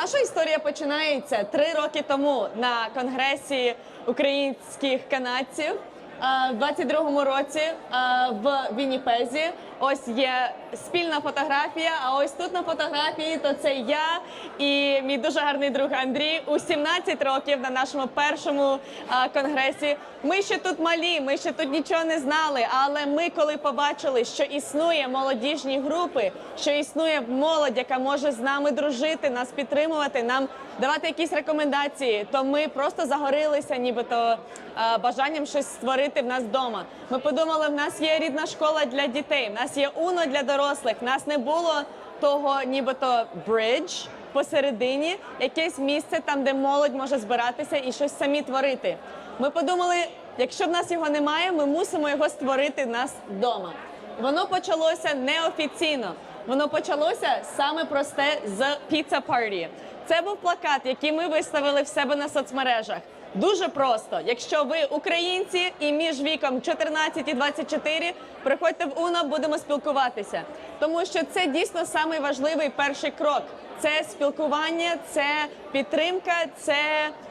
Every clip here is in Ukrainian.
наша історія починається три роки тому на конгресі українських канадців. е, В 22-му році е, в Вінніпезі ось є спільна фотографія. А ось тут на фотографії то це я і мій дуже гарний друг Андрій у 17 років на нашому першому конгресі. Ми ще тут малі, ми ще тут нічого не знали. Але ми, коли побачили, що існує молодіжні групи, що існує молодь, яка може з нами дружити, нас підтримувати, нам давати якісь рекомендації, то ми просто загорилися, нібито бажанням щось створити в нас вдома. Ми подумали, в нас є рідна школа для дітей, в нас є уно для дорослих. Нас не було того, нібито бридж посередині, якесь місце там, де молодь може збиратися і щось самі творити. Ми подумали, якщо в нас його немає, ми мусимо його створити нас вдома. Воно почалося неофіційно. Воно почалося саме просте з Pizza Party. Це був плакат, який ми виставили в себе на соцмережах. Дуже просто. Якщо ви українці і між віком 14 і 24, приходьте в УНО, будемо спілкуватися. Тому що це дійсно самий важливий перший крок. Це спілкування, це підтримка, це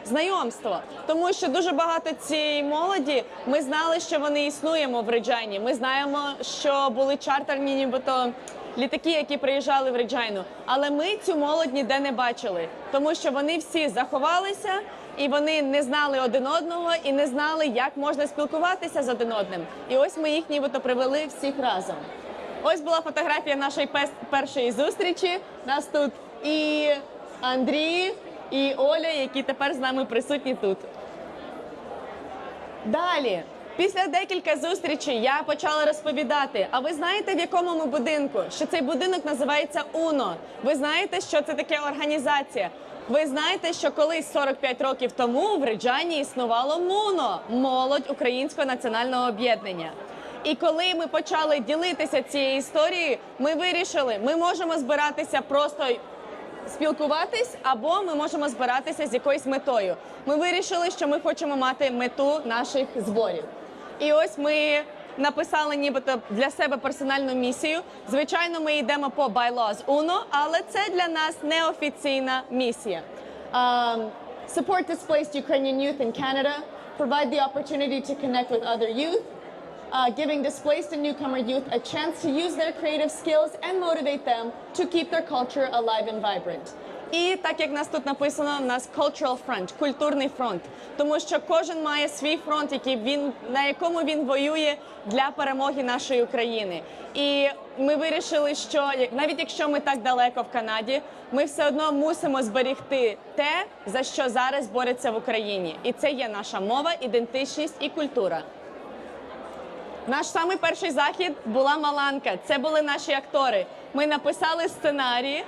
знайомство. Тому що дуже багато цієї молоді ми знали, що вони існуємо в Реджайні. Ми знаємо, що були чартерні, нібито літаки, які приїжджали в Реджайну. Але ми цю молодь ніде не бачили, тому що вони всі заховалися і вони не знали один одного і не знали, як можна спілкуватися з один одним. І ось ми їх нібито привели всіх разом. Ось була фотографія нашої першої зустрічі. Нас тут і Андрій, і Оля, які тепер з нами присутні тут. Далі, після декілька зустрічей, я почала розповідати. А ви знаєте, в якому ми будинку? Що цей будинок називається УНО. Ви знаєте, що це таке організація? Ви знаєте, що колись 45 років тому в Реджані існувало МУНО молодь Українського національного об'єднання. І коли ми почали ділитися цією історією, ми вирішили, ми можемо збиратися просто спілкуватись, або ми можемо збиратися з якоюсь метою. Ми вирішили, що ми хочемо мати мету наших зборів. І ось ми написали нібито для себе персональну місію. Звичайно, ми йдемо по bylaws UNO, але це для нас неофіційна місія. Um, support displaced Ukrainian youth in Canada, provide the opportunity to connect with other youth, uh, giving displaced and newcomer youth a chance to use their creative skills and motivate them to keep their culture alive and vibrant. І так як нас тут написано, у нас cultural front, культурний фронт, тому що кожен має свій фронт, який він на якому він воює для перемоги нашої України. І ми вирішили, що навіть якщо ми так далеко в Канаді, ми все одно мусимо зберегти те, за що зараз борються в Україні, і це є наша мова, ідентичність і культура. Наш самий перший захід була Маланка. Це були наші актори. Ми написали сценарії,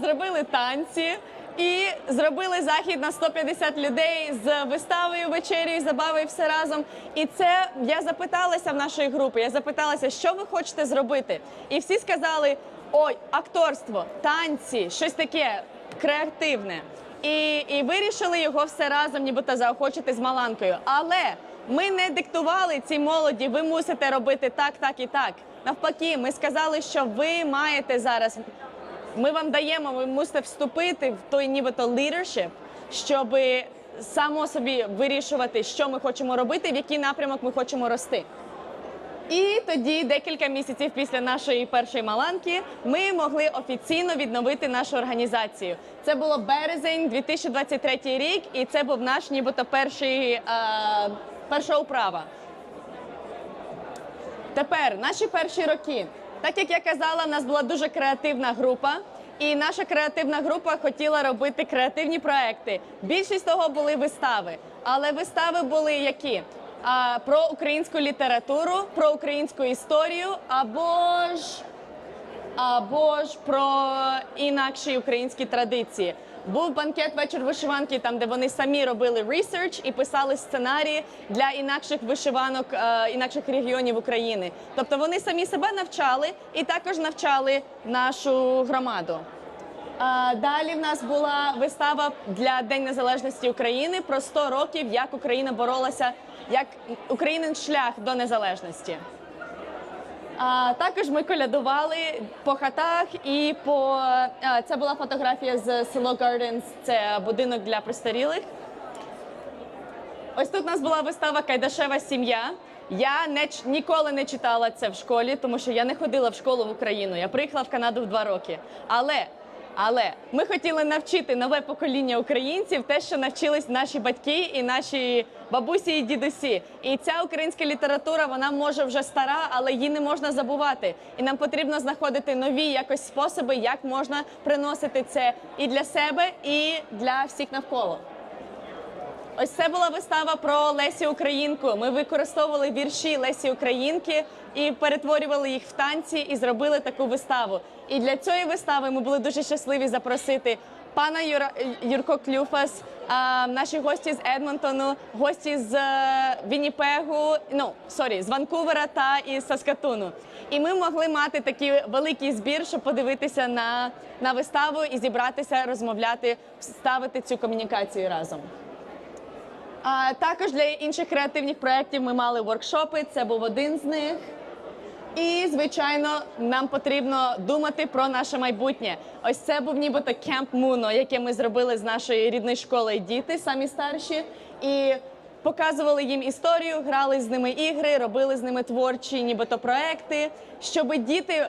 зробили танці і зробили захід на 150 людей з виставою, вечерю, забавою все разом. І це я запиталася в нашої групи. Я запиталася, що ви хочете зробити. І всі сказали: ой, акторство, танці, щось таке креативне. І, і вирішили його все разом, нібито заохочити з Маланкою. Але ми не диктували цій молоді, ви мусите робити так, так і так. Навпаки, ми сказали, що ви маєте зараз. Ми вам даємо, ви мусите вступити в той нібито leadership, щоб само собі вирішувати, що ми хочемо робити, в який напрямок ми хочемо рости. І тоді, декілька місяців після нашої першої маланки, ми могли офіційно відновити нашу організацію. Це було березень 2023 рік, і це був наш нібито перший, е, перша управа. Тепер наші перші роки. Так як я казала, у нас була дуже креативна група, і наша креативна група хотіла робити креативні проекти. Більшість того були вистави, але вистави були які? А, про українську літературу, про українську історію або ж або ж про інакші українські традиції. Був банкет вечір вишиванки, там де вони самі робили ресерч і писали сценарії для інакших вишиванок е, інакших регіонів України. Тобто вони самі себе навчали і також навчали нашу громаду. А, Далі в нас була вистава для День Незалежності України про 100 років, як Україна боролася, як Українин шлях до незалежності. А також ми колядували по хатах і по а, це була фотографія з село Gardens, це будинок для престарілих. Ось тут у нас була вистава Кайдашева сім'я. Я не ніколи не читала це в школі, тому що я не ходила в школу в Україну. Я приїхала в Канаду в два роки. Але, але ми хотіли навчити нове покоління українців те, що навчились наші батьки і наші бабусі і дідусі. І ця українська література вона може вже стара, але її не можна забувати. І нам потрібно знаходити нові якось способи, як можна приносити це і для себе, і для всіх навколо. Ось це була вистава про Лесі Українку. Ми використовували вірші Лесі Українки і перетворювали їх в танці і зробили таку виставу. І для цієї вистави ми були дуже щасливі запросити пана Юра... Юрко Клюфас, а, наші гості з Едмонтону, гості з е, Вінніпегу, ну сорі, з Ванкувера та із Саскатуну. І ми могли мати такий великий збір, щоб подивитися на, на виставу і зібратися, розмовляти, ставити цю комунікацію разом. А також для інших креативних проєктів ми мали воркшопи. Це був один з них. І звичайно, нам потрібно думати про наше майбутнє. Ось це був нібито кемп Муно, яке ми зробили з нашої рідної школи діти, самі старші, і показували їм історію, грали з ними ігри, робили з ними творчі, нібито проекти, щоб діти.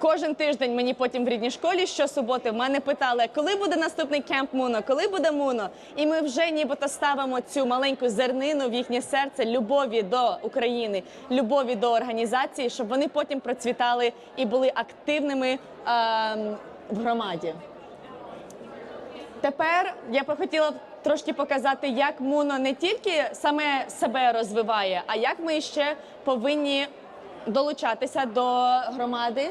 Кожен тиждень мені потім в рідній школі щосуботи в мене питали, коли буде наступний кемп Муно, коли буде Муно. І ми вже нібито ставимо цю маленьку зернину в їхнє серце любові до України, любові до організації, щоб вони потім процвітали і були активними ем, в громаді. Тепер я б хотіла трошки показати, як Муно не тільки саме себе розвиває, а як ми ще повинні долучатися до громади.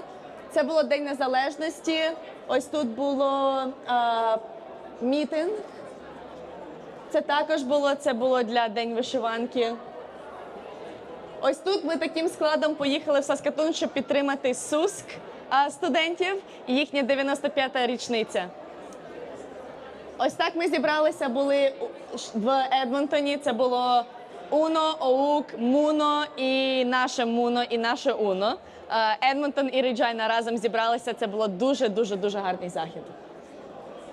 Це було День Незалежності. Ось тут було а, мітинг. Це також було, це було для День вишиванки. Ось тут ми таким складом поїхали в Саскатун, щоб підтримати СУСК студентів і їхня 95-та річниця. Ось так ми зібралися були в Едмонтоні. Це було Уно, Оук, Муно і наше Муно, і наше Уно. Е, Едмонтон і Реджайна разом зібралися. Це було дуже дуже дуже гарний захід.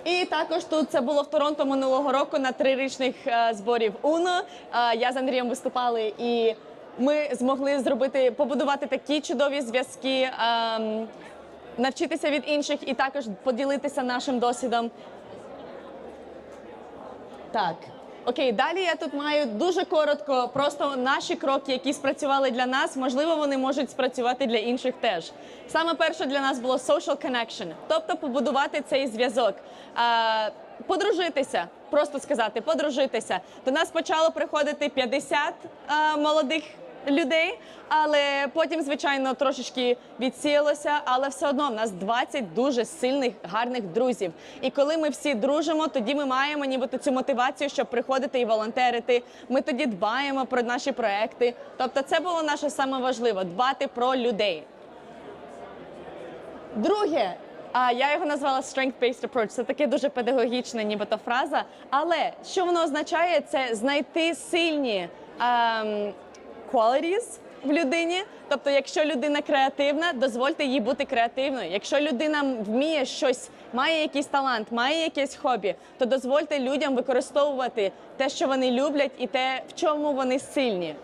І також тут це було в Торонто минулого року на трирічних е, зборів УНО. Е, я з Андрієм виступали, і ми змогли зробити побудувати такі чудові зв'язки, ем, навчитися від інших і також поділитися нашим досвідом. Так. Окей, далі я тут маю дуже коротко, просто наші кроки, які спрацювали для нас, можливо, вони можуть спрацювати для інших теж. Саме перше для нас було social connection, тобто побудувати цей зв'язок. А, Подружитися, просто сказати, подружитися. До нас почало приходити 50 а, молодих людей, але потім, звичайно, трошечки відсіялося, але все одно в нас 20 дуже сильних, гарних друзів. І коли ми всі дружимо, тоді ми маємо нібито цю мотивацію, щоб приходити і волонтерити. Ми тоді дбаємо про наші проекти. Тобто, це було наше саме важливе дбати про людей. Друге, а я його назвала strength-based approach. Це таке дуже педагогічна, нібито фраза. Але що воно означає? Це знайти сильні ем, qualities в людині. Тобто, якщо людина креативна, дозвольте їй бути креативною. Якщо людина вміє щось, має якийсь талант, має якесь хобі, то дозвольте людям використовувати те, що вони люблять, і те, в чому вони сильні.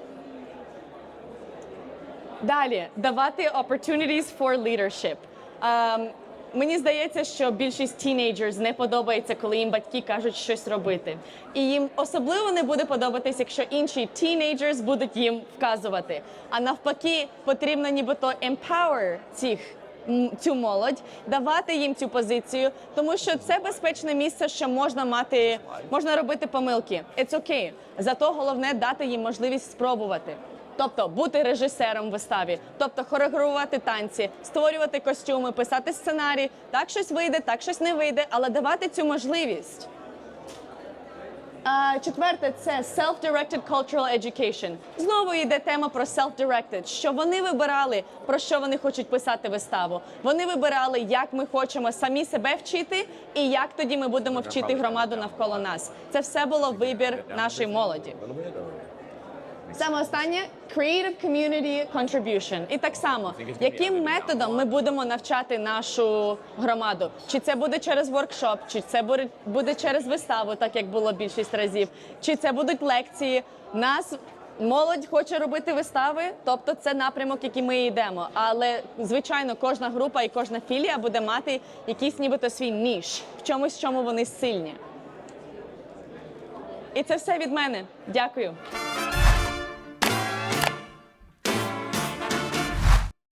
Далі давати opportunities for leadership. Ем, мені здається, що більшість тінейджерс не подобається, коли їм батьки кажуть щось робити. І їм особливо не буде подобатись, якщо інші тінейджерс будуть їм вказувати. А навпаки, потрібно нібито empower цих. Цю молодь давати їм цю позицію, тому що це безпечне місце, що можна мати, можна робити помилки. It's okay. Зато головне дати їм можливість спробувати. Тобто бути режисером виставі, тобто хореографувати танці, створювати костюми, писати сценарій. Так щось вийде, так щось не вийде, але давати цю можливість. А, четверте це self-directed cultural education. Знову йде тема про self-directed, що вони вибирали про що вони хочуть писати виставу. Вони вибирали, як ми хочемо самі себе вчити, і як тоді ми будемо вчити громаду навколо нас. Це все було вибір нашої молоді. Саме останнє Creative Community Contribution. І так само, яким методом ми будемо навчати нашу громаду? Чи це буде через воркшоп, чи це буде, через виставу, так як було більшість разів, чи це будуть лекції? Нас молодь хоче робити вистави, тобто це напрямок, який ми йдемо. Але звичайно, кожна група і кожна філія буде мати якийсь нібито свій ніж в чомусь, в чому вони сильні. І це все від мене. Дякую.